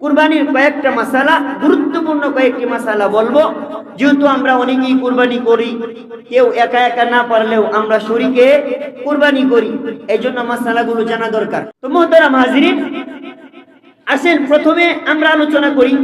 কুরবানির কয়েকটা মাসালা গুরুত্বপূর্ণ কয়েকটি মাসালা বলব। যেহেতু আমরা অনেকেই কুরবানি করি, কেউ একা একা না পারলেও আমরা শরীকে কুরবানি করি এই জন্য মাসালাগুলো জানা দরকার। তো মোহতারাম হাজিরিন, আসেন প্রথমে আমরা আলোচনা করি,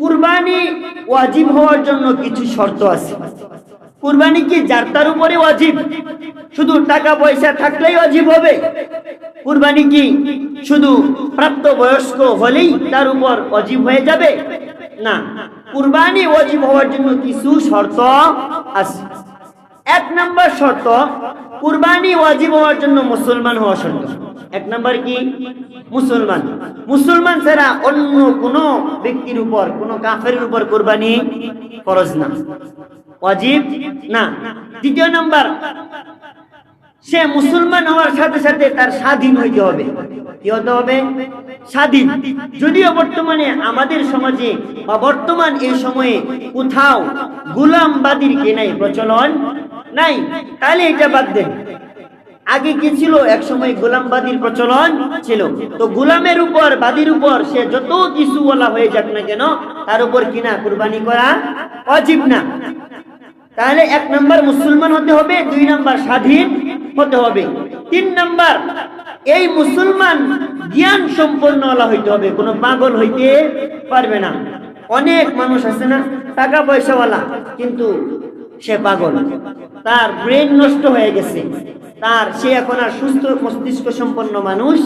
কুরবানি ওয়াজিব হওয়ার জন্য কিছু শর্ত আছে। কুরবানি কি যার তার উপরে অজীব শুধু টাকা পয়সা থাকলেই অজীব হবে? কুরবানি কি শুধু প্রাপ্ত বয়স্ক হলেই তার উপর অজীব হয়ে যাবে? না। কুরবানি অজীব হওয়ার জন্য কিছু শর্ত আছে। এক নম্বর শর্ত, কুরবানি অজীব হওয়ার জন্য মুসলমান হওয়া শর্ত। এক নম্বর কি? মুসলমান। মুসলমান ছাড়া অন্য কোন ব্যক্তির উপর, কোনো কাফের উপর কুরবানি ফরজ না। ওয়াজিব না। দ্বিতীয় নম্বর, সে মুসলমান হওয়ার সাথে সাথে তার স্বাধীন হইতে হবে। কি হতে হবে? স্বাধীন। যদিও বর্তমানে আমাদের সমাজে বা বর্তমান এই সময়ে কোথাও গুলামবাদীর কেনাই প্রচলন নাই। তাহলে এটা বাদ দেন। আগে কি ছিল? এক সময় গোলামবাদীর প্রচলন ছিল। তো গোলামের উপর, বাদীর উপর সে যত কিছু বলা হয়ে যাক না কেন, তার উপর কিনা কুরবানি করা অজীব না। তাহলে এক নম্বর মুসলমান হতে হবে, দুই নম্বর স্বাধীন হতে হবে। তিন নম্বর, এই মুসলমান জ্ঞান সম্পন্ন হইতে হবে, কোনো পাগল হইতে পারবে না। অনেক মানুষ আছে না টাকা পয়সাওয়ালা কিন্তু সে পাগল। তার ব্রেন নষ্ট হয়ে গেছে। তার, সে এখন আর সুস্থ মস্তিষ্ক সম্পন্ন মানুষ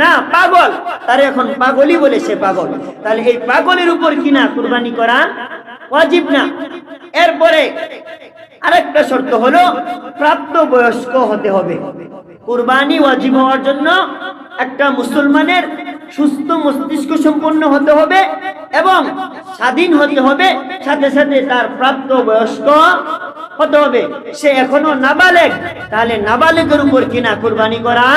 না, পাগল। তার এখন পাগলই বলে সে পাগল। তাহলে এই পাগলের উপর কিনা কুরবানি করা ওয়াজিব না। এরপরে আরেকটা শর্ত হলো প্রাপ্ত বয়স্ক হতে হবে। কুরবানি ওয়াজিব হওয়ার জন্য একটা মুসলমানের সুস্থ মস্তিষ্ক সম্পন্ন হতে হবে এবং স্বাধীন হতে হবে, সাথে সাথে তার প্রাপ্ত বয়স্ক হতে হবে। সে এখনও নাবালেগ, তাহলে নাবালেগের উপর কিনা কুরবানি করা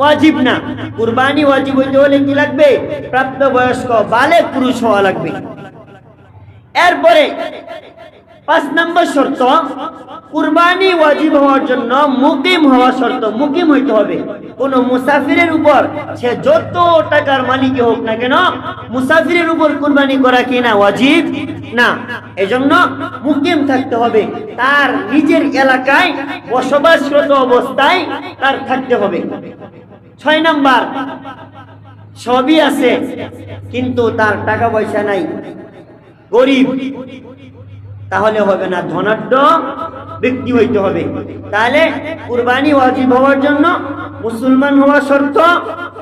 ওয়াজিব না। কুরবানি ওয়াজিব হইতে হলে কি লাগবে? প্রাপ্ত বয়স্ক বালেগ পুরুষ হওয়া লাগবে। এরপরে পাঁচ নম্বর শর্ত, কুরবানি ওয়াজিব হওয়ার জন্য মুকিম হওয়া শর্ত, মুকিম হইতে হবে। কোন মুসাফিরের উপর সে যত টাকার মালিক হোক না কেন, মুসাফিরের উপর কুরবানি করা কি না, ওয়াজিব না। এজন্য মুকিম থাকতে হবে। তার নিজের এলাকায় বসবাসরত অবস্থায় তার থাকতে হবে। ছয় নম্বর, সবই আছে, কিন্তু তার টাকা পয়সা নাই। গরিব। তাহলে হবে না ধনাঢ্য ব্যক্তি হইতে হবে। তাহলে কুরবানি ওয়াজিব হওয়ার জন্য মুসলমান হওয়া শর্ত,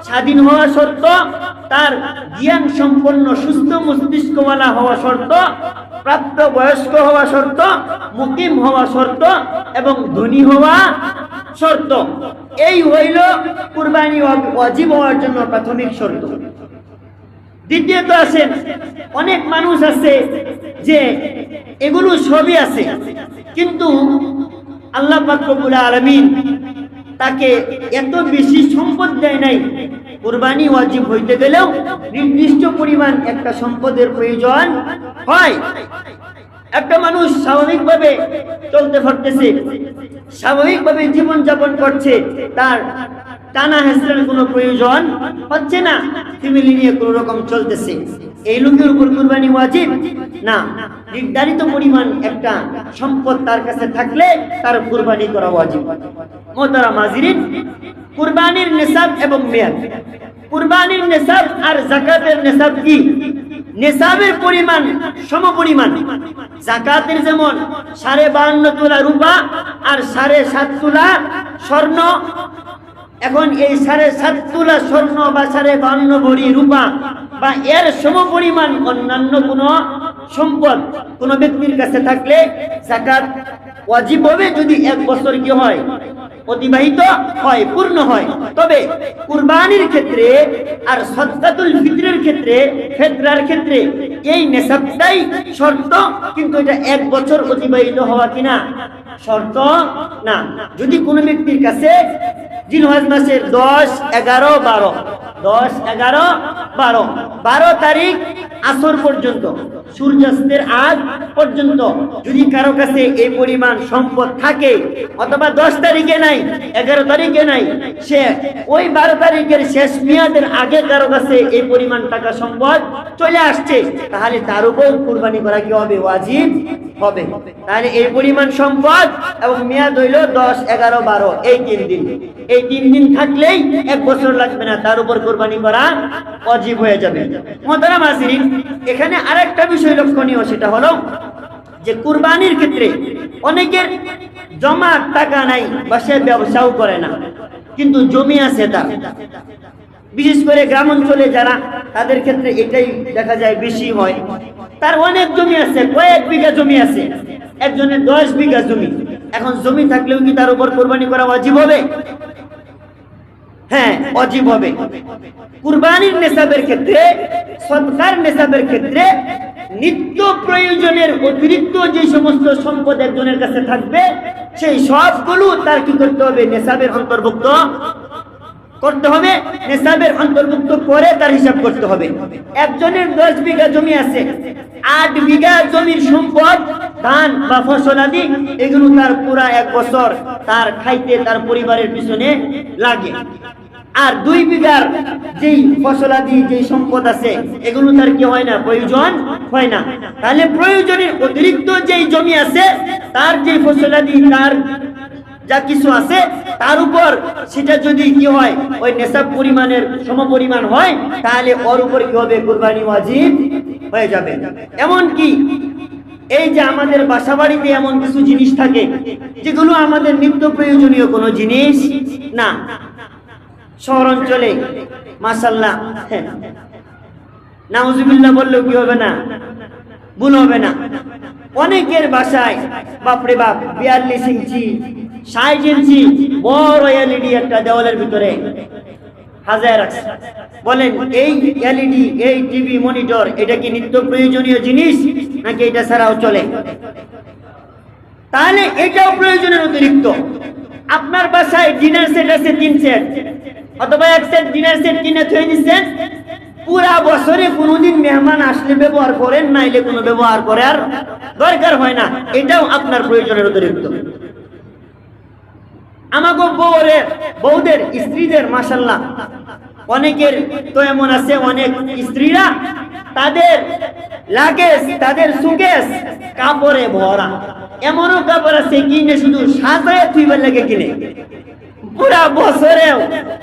স্বাধীন হওয়া শর্ত, তার জ্ঞান সম্পন্ন সুস্থ মস্তিষ্কওয়ালা হওয়া শর্ত, প্রাপ্ত বয়স্ক হওয়া শর্ত, মুকিম হওয়া শর্ত এবং ধনী হওয়া শর্ত। এই হইল কুরবানি ওয়াজিব হওয়ার জন্য প্রাথমিক শর্ত। দ্বিতীয়ত আছেন অনেক মানুষ আছে যে এগুলো সবই আছে, কিন্তু আল্লাহ পাকবুল আলমিন তাকে এত বেশি সম্পদ দেয় নাই, কোরবানি ওয়াজিব হইতে গেলেও নির্দিষ্ট পরিমাণ একটা সম্পদের প্রয়োজন হয়। একটা মানুষ স্বাভাবিকভাবে চলতে পারতেছে স্বাভাবিকভাবে জীবন যাপন করছে, তার টানা হেসলের কোনো প্রয়োজন হচ্ছে না। ফ্যামিলি নিয়ে কোনো রকম চলতেছে। এই লোকের উপর কুরবানি ওয়াজিব? না। নির্ধারিত পরিমাণ একটা সম্পদ তার কাছে থাকলে তার কুরবানি করা ওয়াজিব। মোতারা মাজিরিন কুরবানির নেশাব এবং মেয়াদ। কুরবানির নেশাব আর জাকাতের নেশাব কি? নেশাবের পরিমাণ সম পরিমাণ জাকাতের যেমন সাড়ে বাহান্ন তোলা রূপা আর সাড়ে সাত তোলা স্বর্ণ এখন এই সাড়ে সাত তোলা স্বর্ণ বা সাড়ে বান্ন ভরি রূপা বা এর সম পরিমাণ অন্যান্য কোন সম্পদ কোন ব্যক্তির কাছে থাকলে জাকাত ওয়াজিব হবে যদি এক বছর কি হয়, অতিবাহিত হয়, পূর্ণ হয়, তবে কুরবানির ক্ষেত্রে আর সদকাতুল ফিতরের ক্ষেত্রে, ফেতরার ক্ষেত্রে এই নেশাবটাই শর্ত, কিন্তু এটা এক বছর অতিবাহিত হওয়া কিনা? শর্ত না। যদি কোনো ব্যক্তির কাছে জিনহাজ মাসের দশ, এগারো, বারো। দশ, এগারো, বারো। বারো তারিখ আসর পর্যন্ত, সূর্যাস্তের আগ পর্যন্ত। যদি কারও কাছে এই পরিমাণ সম্পদ থাকে, অথবা দশ তারিখে নাই, এগারো তারিখে নাই, সে ওই বারো তারিখের শেষ মেয়াদের আগে কারও কাছে এই পরিমাণ টাকা সম্পদ চলে আসছে, তাহলে তার উপর কুরবানি করা কি হবে? ওয়াজিব। হবে। তাহলে এই পরিমাণ সম্পদ এবং মেয়াদ হইল দশ, এগারো, বারো, এই তিন দিন। এই তিন দিন থাকলেই এক বছর লাগবে না, তার উপর কোরবানি করা অজীব হয়ে যাবে। মোহতারাম হাজিরিন, এখানে আরেকটা বিষয় লক্ষণীয়, সেটা হলো যে কুরবানির ক্ষেত্রে অনেকের জমা টাকা নাই বা সে ব্যবসাও করে না, কিন্তু জমি আছে তার। বিশেষ করে গ্রাম অঞ্চলে যারা, তাদের ক্ষেত্রে এটাই দেখা যায় বেশি হয়। তার অনেক জমি আছে, কয়েক বিঘা জমি আছে। একজনের দশ বিঘা জমি। এখন জমি থাকলেও কি তার উপর কোরবানি করা অজীব হবে? হ্যাঁ অজীব হবে। কুরবানির নেশাবের ক্ষেত্রে, সৎকার নেশাবের ক্ষেত্রে নিত্য প্রয়োজনের অতিরিক্ত যে সমস্ত সম্পদ একজনের কাছে থাকবে, সেই সবগুলো তার কি করতে হবে? নেশাবের অন্তর্ভুক্ত করতে হবে নেশাবের অন্তর্ভুক্ত করে তার হিসাব করতে হবে। একজনের দশ বিঘা জমি আছে, আট বিঘা জমির সম্পদ, ধান বা ফসল আদি, এগুলো তার পুরা এক বছর তার খাইতে তার পরিবারের পিছনে লাগে। আর দুই বিঘার যেই ফসলাদি যেই সম্পদ আছে, এগুলো তার কি হয় না, প্রয়োজন হয় না। তাহলে প্রয়োজনের অতিরিক্ত যেই জমি আছে, তার যে ফসলাদি তার যা কিছু আছে, তার উপর সেটা যদি কি হয়, ওই নেশাব পরিমাণের সম পরিমাণ হয়, তাহলে ওর উপর কি হবে? কুরবানি ওয়াজিব হয়ে যাবে। এমন কি এই যে আমাদের বাসা বাড়িতে এমন কিছু জিনিস থাকে, যেগুলো আমাদের নিত্য প্রয়োজনীয় কোনো জিনিস না। শহর অঞ্চলে মাসাল্লাহ নাউজুবিল্লাহ বললেও কি হবে না? ভুল হবে না। অনেকের বাসায়, বাপরে বাপ, বিয়াল্লিশ ইঞ্চি ষাট ইঞ্চি বড় এলইডি একটা দেওয়ালের ভিতরে বলেন, এই এলইডি এই টিভি মনিটর এটা কি নিত্য প্রয়োজনীয় জিনিস, নাকি এটা ছাড়াও চলে? তাহলে এটাও প্রয়োজনের অতিরিক্ত। আপনার বাসায় ডিনার সেট আছে তিন সেট অথবা এক সেট ডিনার সেট কিনে থয়ে দিচ্ছেন। পুরা বছরে কোনোদিন মেহমান আসলে ব্যবহার করেন, নাইলে কোনো ব্যবহার করে আর দরকার হয় না। এটাও আপনার প্রয়োজনের অতিরিক্ত। আমাকে বউরের বউদের, স্ত্রীদের মাসাল্লাহ অনেকের তো এমন আছে, অনেক স্ত্রীরা, তাদের লাগেজ, তাদের সুকেশ কাপড়ে ভরা। এমনও কাপড় আছে কিনে শুধু সাজায় থুইবার লাগে কিনে। পুরা বছরেও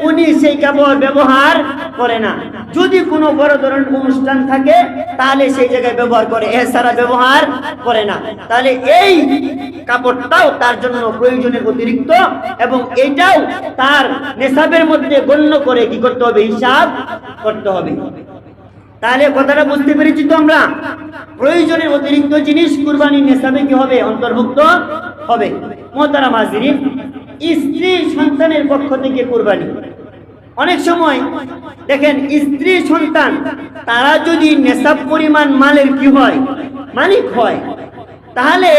উনি সেই কাপড় ব্যবহার করে না। যদি কোনো বড় ধরনের অনুষ্ঠান থাকে, তাহলে সেই জায়গায় ব্যবহার করে, এছাড়া ব্যবহার করে না। তাহলে এই কাপড়টাও তার জন্য প্রয়োজনের অতিরিক্ত এবং এটাও তার নেশাবের মধ্যে গণ্য করে কি করতে হবে? হিসাব করতে হবে। তাহলে কথাটা বুঝতে পেরেছি তো আমরা? প্রয়োজনের অতিরিক্ত জিনিস কুরবানি নেশাবে কি হবে? অন্তর্ভুক্ত হবে। মোহতারা মাজিরিন স্ত্রী সন্তানের পক্ষ থেকে কোরবানি। অনেক সময় দেখেন, স্ত্রী সন্তান, তারা যদি নেশাব পরিমাণ মালের কি হয়? মালিক হয়। তাহলে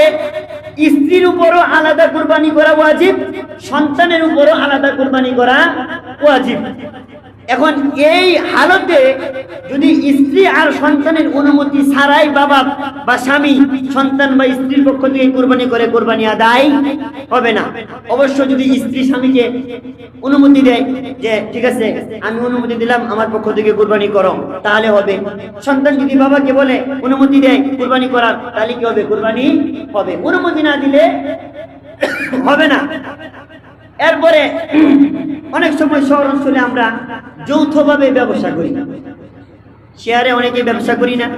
স্ত্রীর উপরও আলাদা কোরবানি করা ওয়াজিব, সন্তানের উপরও আলাদা কোরবানি করা ওয়াজিব। এখন এই হালতে যদি স্ত্রী আর সন্তানের অনুমতি ছাড়াই বাবা বা স্বামী সন্তান বা স্ত্রীর পক্ষ থেকে কোরবানি করে, কোরবানি আদায় হবে না। অবশ্য যদি স্ত্রী স্বামীকে অনুমতি দেয় যে, ঠিক আছে, আমি অনুমতি দিলাম, আমার পক্ষ থেকে কোরবানি করো তাহলে হবে। সন্তান যদি বাবাকে বলে, অনুমতি দেয় কোরবানি করার তাহলে কি হবে? কোরবানি হবে। অনুমতি না দিলে হবে না। এরপরে অনেক সময় শহর অঞ্চলে আমরা যৌথভাবে ব্যবসা করি। শেয়ারে অনেকে ব্যবসা করি না।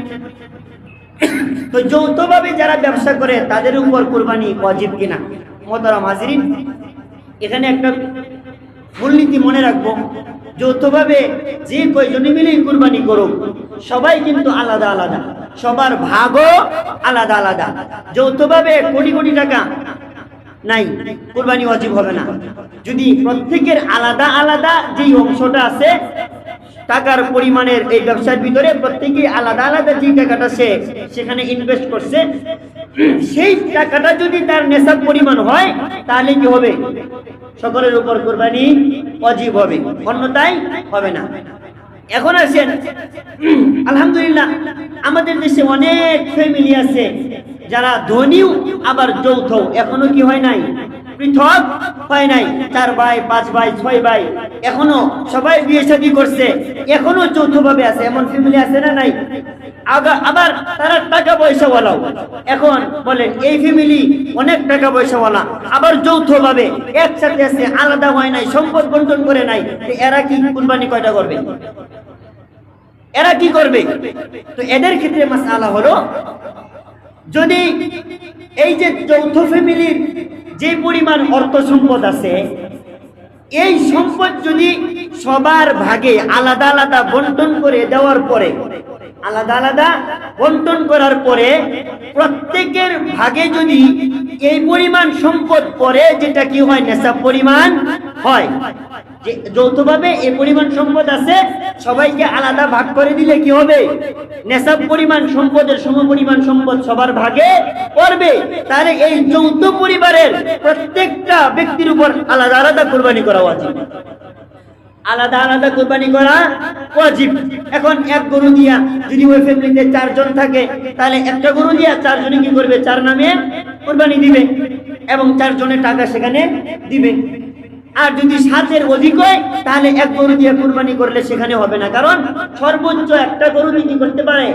তো যৌথভাবে যারা ব্যবসা করে, তাদের উপর কোরবানি অজীব কিনা? মতরাম হাজিরিন, এখানে একটা মূলনীতি মনে রাখব। যৌথভাবে যে কয়জনে মিলেই কোরবানি করুক, সবাই কিন্তু আলাদা আলাদা। সবার ভাগও আলাদা আলাদা। যৌথভাবে কোটি কোটি টাকা নাই, কোরবানি ওয়াজিব হবে না। যদি প্রত্যেকের আলাদা আলাদা যেই অংশটা আছে, টাকার পরিমাণের এই ব্যবসার ভিতরে প্রত্যেকে আলাদা আলাদা যে টাকাটা সে সেখানে ইনভেস্ট করছে, সেই টাকাটা যদি তার নেশাব পরিমাণ হয়, তাহলে কি হবে? সকলের উপর কোরবানি অজীব হবে অন্যতাই হবে না। এখন আসেন, আলহামদুলিল্লাহ, আমাদের দেশে অনেক ফ্যামিলি আছে যারা ধনীও, আবার যৌথ এখনও কি হয় নাই? পৃথক হয় নাই। চার ভাই, পাঁচ ভাই, ছয় ভাই। এখনও সবাই বিয়ে শাদী করছে। এখনও যৌথ ভাবে আছে। এমন ফ্যামিলি আছে না নাই? আবার তারা টাকা পয়সাওয়ালাও। এখন বলেন, এই ফ্যামিলি অনেক টাকা পয়সাওয়ালা, আবার যৌথ ভাবে একসাথে আছে, আলাদা হয় নাই, সম্পদ বন্টন করে নাই। এরা কি কুরবানি কয়টা করবে? এরা কি করবে? তো এদের ক্ষেত্রে মাসালা হলো যদি এই যে যৌথ ফ্যামিলির যে পরিমাণ অর্থ সম্পদ আছে, এই সম্পদ যদি সবার ভাগে আলাদা আলাদা বন্টন করে দেওয়ার পরে, আলাদা আলাদা বন্টন করার পরে প্রত্যেকের ভাগে যদি এই পরিমাণ সম্পদ পরে যেটা কি হয় নেশা পরিমাণ হয় যে যৌথভাবে এই পরিমাণ সম্পদ আছে, সবাইকে আলাদা ভাগ করে দিলে কি হবে? নেশাব পরিমাণ সম্পদের সম পরিমাণ সম্পদ সবার ভাগে পড়বে। তাহলে এই যৌথ পরিবারের প্রত্যেকটা ব্যক্তির উপর আলাদা আলাদা কোরবানি করা উচিত আলাদা আলাদা কোরবানি করা ওয়াজিব। এখন এক গরু দিয়া যদি ওই ফ্যামিলিতে চারজন থাকে, তাহলে একটা গরু দিয়া চারজনে কি করবে? চার নামে কোরবানি দিবে এবং চারজনের টাকা সেখানে দিবে। আর যদি সাতের অধিক হয়, তাহলে এক গরু দিয়ে কুরবানি করলে সেখানে হবে না। কারণ সর্বোচ্চ একটা গরু বিক্রি করতে পারে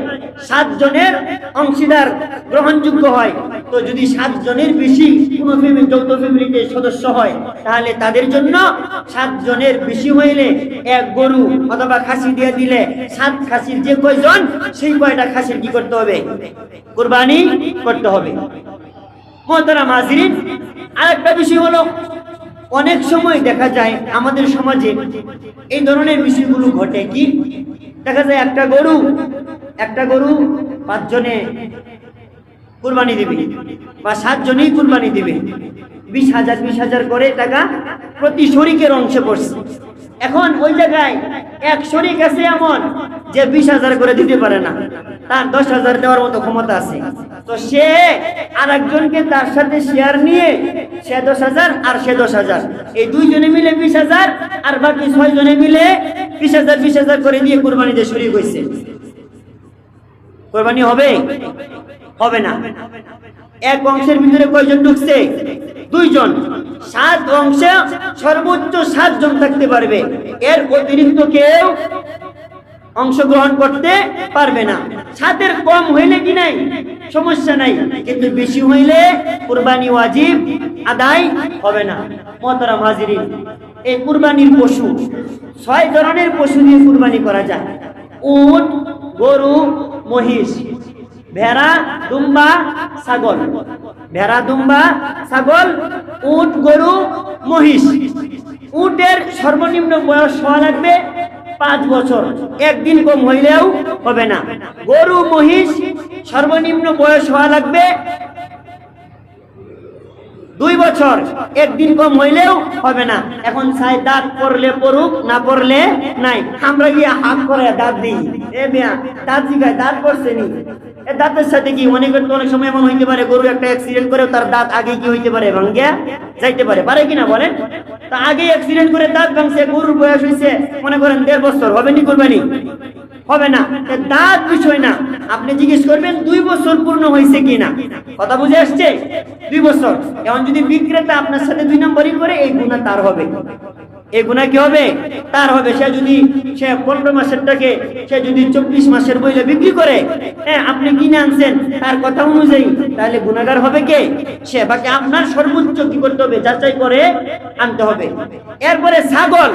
সাত জনের অংশীদার গ্রহণযোগ্য হয়। তো যদি সাত জনের বেশি কোনো ফ্যামিলি যৌথ ফ্যামিলিতে সদস্য হয়, তাহলে তাদের জন্য সাত জনের বেশি হইলে এক গরু অথবা খাসি দিয়ে দিলে সাত খাসির যে কয়জন, সেই কয়টা খাসির কি করতে হবে? কুরবানি করতে হবে। মোহতারা মাঝরিন আরেকটা বিষয় হলো অনেক সময় দেখা যায় আমাদের সমাজে এই ধরনের বিষয়গুলো ঘটে কি? দেখা যায় একটা গরু একটা গরু পাঁচজনে কুরবানি দেবে বা সাতজনেই কুরবানি দেবে। বিশ হাজার বিশ হাজার করে টাকা প্রতি শরিকের অংশে পড়ছে। এখন ওই জায়গায় এক শরিক আছে এমন যে বিশ হাজার করে দিতে পারে না। তার দশ হাজার দেওয়ার মতো ক্ষমতা আছে। তো সে আর একজনকে তার সাথে শেয়ার নিয়ে সে দশ হাজার আর সে দশ হাজার। এই দুইজনে মিলে বিশ হাজার আর বাকি ছয় জনে মিলে বিশ হাজার বিশ হাজার করে দিয়ে কোরবানিতে শরিক হয়েছে কোরবানি হবে? হবে না। এক অংশের ভিতরে কয়জন ঢুকছে? দুইজন। সাত অংশে সর্বোচ্চ সাতজন থাকতে পারবে। এর অতিরিক্ত কেউ অংশগ্রহণ করতে পারবে না। সাতের কম হইলে কি নাই? সমস্যা নাই। কিন্তু বেশি হইলে কুরবানি ওয়াজিব আদায় হবে না। মহতারা হাজিরিন, এই কুরবানির পশু ছয় ধরনের পশু দিয়ে কুরবানি করা যায়। উট, গরু, মহিষ। ভেড়া, দুম্বা, ছাগল। ভেড়া, দুম্বা, ছাগল, উট, গরু, মহিষ। উটের সর্বনিম্ন বয়স হওয়া লাগবে পাঁচ বছর। একদিন কম হইলেও হবে না। গরু, মহিষ সর্বনিম্ন বয়স হওয়া লাগবে দুই বছর। একদিন কম হইলেও হবে না। এখন চাই দাঁত পড়লে পড়ুক না পড়লে নাই। আমরা গিয়ে হাত করে দাঁত দিই। এ দাঁত জিগায় দাঁত পড়ছে নি। দাঁতের সাথে কি অনেকের তো অনেক সময় এমন হইতে পারে, গরু একটা অ্যাক্সিডেন্ট করে তার দাঁত আগে কি হইতে পারে, ভাঙ্গিয়া যাইতে পারে পারে কিনা বলেন? তা আগে অ্যাক্সিডেন্ট করে দাঁত ভাঙছে, গরুর বয়স হয়েছে মনে করেন দেড় বছর, হবে নি করবেনি হবে না। দাঁত বিষয় না। আপনি জিজ্ঞেস করবেন, দুই বছর পূর্ণ হয়েছে কিনা? কথা বুঝে আসছে? দুই বছর। এখন যদি বিক্রেতা আপনার সাথে দুই নম্বরই করে, এই গুণা তার হবে। এই গুণা কি হবে? তার হবে, সে যদি সে পনেরো মাসেরটাকে সে যদি চব্বিশ মাসের বইলে বিক্রি করে হ্যাঁ আপনি কিনে আনছেন, তার কথা অনুযায়ী, তাহলে গুণাগার হবে কে? সে বাকি আপনার সর্বোচ্চ কি করতে হবে? যাচাই করে আনতে হবে। এরপরে ছাগল,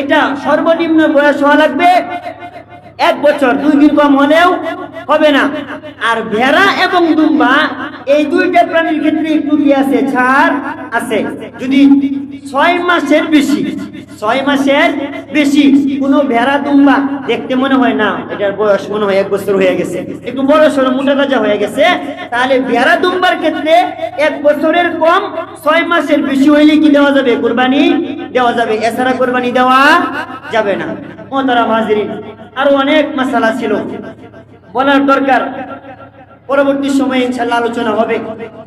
এটা সর্বনিম্ন বয়স হওয়া লাগবে এক বছর দুই দিন কম হলেও হবে না। আর ভেড়া এবং দুম্বা, এই দুইটা প্রাণীর ক্ষেত্রে একটু কি আছে, ছাড় আছে। যদি ছয় মাসের বেশি, ছয় মাসের বেশি কোনো ভেড়া, দুম্বা দেখতে মনে হয় না, এটার বয়স মনে হয় এক বছর হয়ে গেছে, একটু বড় সড়ো মোটা তাজা হয়ে গেছে, তাহলে ভেড়া, দুম্বার ক্ষেত্রে এক বছরের কম ছয় মাসের বেশি হইলে কি দেওয়া যাবে? কোরবানি দেওয়া যাবে। এছাড়া কোরবানি দেওয়া যাবে না। মোহতারা হাজিরিন আরও অনেক মশালা ছিল। বলার দরকার। পরবর্তী সময়ে ইনশাল্লাহ আলোচনা হবে।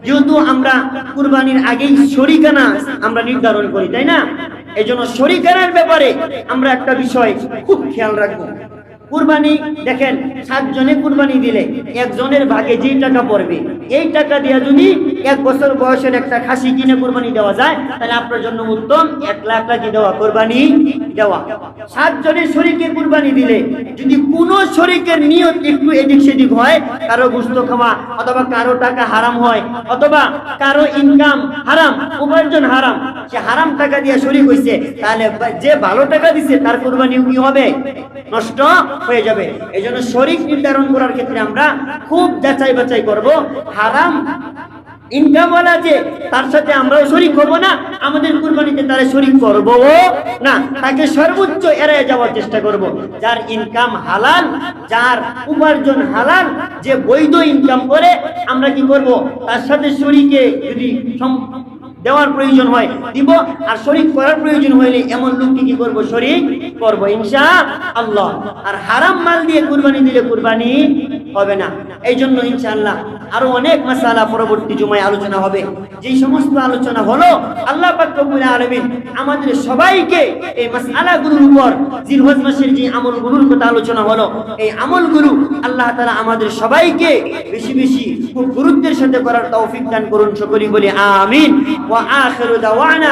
যেহেতু আমরা কুরবানির আগেই শরিকানা আমরা নির্ধারণ করি, তাই না? এই জন্য শরিকানার ব্যাপারে আমরা একটা বিষয় খুব খেয়াল রাখব। কুরবানি, দেখেন, সাতজনে কুরবানি দিলে একজনের ভাগে যেই টাকা পড়বে, এই টাকা দিয়ে যদি এক বছর বয়সের একটা খাসি কিনে কোরবানি দেওয়া যায়, তাহলে আপনার জন্য উত্তম, এক লাখ টাকা দেওয়া কুরবানি দেওয়া। সাতজনের শরীকে কুরবানি দিলে, যদি কোনো শরীকের নিয়ত একটু এদিক সেদিক হয়, কারও গুস্ত খাওয়া অথবা কারও টাকা হারাম হয়, অথবা কারও ইনকাম হারাম, উপার্জন হারাম, সে হারাম টাকা দিয়ে শরীক হয়েছে তাহলে যে ভালো টাকা দিছে, তার কুরবানি কি হবে, নষ্ট হয়ে যাবে। এই জন্য শরিক নির্ধারণ করার ক্ষেত্রে আমরা খুব যাচাই বাছাই করব, হারাম ইনকামওয়ালা যে তার সাথে আমরাও শরিক হব না, আমাদের কুরবানিতে তারা শরিক করব না, তাকে সর্বোচ্চ এড়িয়ে যাওয়ার চেষ্টা করব। যার ইনকাম হালাল, যার উপার্জন হালাল, যে বৈধ ইনকাম করে, আমরা কি করব? তার সাথে শরিকে যদি দেওয়ার প্রয়োজন হয়, দিব, আর শরিক করার প্রয়োজন হইলে এমন লোককে কি করব? শরিক করব, ইনশা আল্লাহ। আর হারাম মাল দিয়ে কুরবানি দিলে কুরবানি হবে না। এই জন্য ইনশাআল্লাহ আরও অনেক মাসালা পরবর্তী আলোচনা হবে। সমস্ত আলোচনা হলো, আল্লাহ পাক রব্বুল আলামিন আমাদের সবাইকে এই উপর জিলহজ মাসের যে আমলগুলোর কথা আলোচনা হলো, এই আমলগুলো আল্লাহ তাআলা আমাদের সবাইকে বেশি বেশি খুব গুরুত্বের সাথে করার তৌফিক দান করুন সকলেই বলি আমিন। ওয়া আখিরু দাওয়ানা